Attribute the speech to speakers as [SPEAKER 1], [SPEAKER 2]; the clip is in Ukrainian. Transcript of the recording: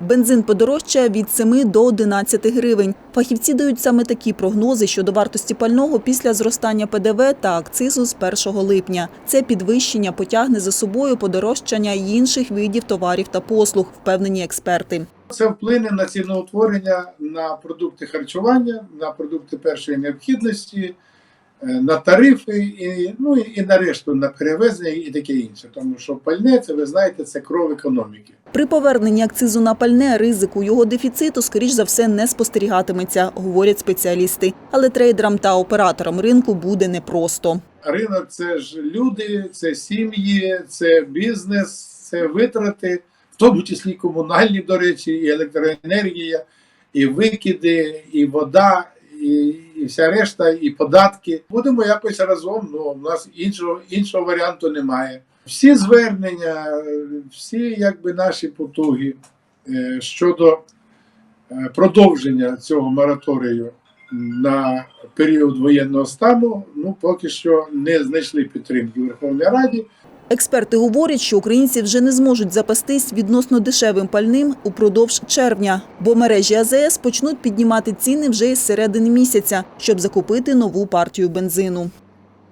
[SPEAKER 1] Бензин подорожчає від 7 до 11 гривень. Фахівці дають саме такі прогнози щодо вартості пального після зростання ПДВ та акцизу з 1 липня. Це підвищення потягне за собою подорожчання інших видів товарів та послуг, впевнені експерти.
[SPEAKER 2] Це вплине на ціноутворення на продукти харчування, на продукти першої необхідності, на тарифи і, ну, і на решту на перевезення і таке інше. Тому що пальне, це ви знаєте, це кров економіки.
[SPEAKER 1] При поверненні акцизу на пальне ризику його дефіциту, скоріш за все, не спостерігатиметься, говорять спеціалісти. Але трейдерам та операторам ринку буде непросто.
[SPEAKER 2] Ринок це ж люди, це сім'ї, це бізнес, це витрати, в тому числі комунальні, до речі, і електроенергія, і викиди, і вода, і, і вся решта, і податки. Будемо якось разом. Ну у нас іншого іншого варіанту немає. Всі звернення, всі якби наші потуги е, щодо е, продовження цього мораторію на період воєнного стану, ну поки що не знайшли підтримки в Верховній Раді.
[SPEAKER 1] Експерти говорять, що українці вже не зможуть запастись відносно дешевим пальним упродовж червня, бо мережі АЗС почнуть піднімати ціни вже із середини місяця, щоб закупити нову партію бензину.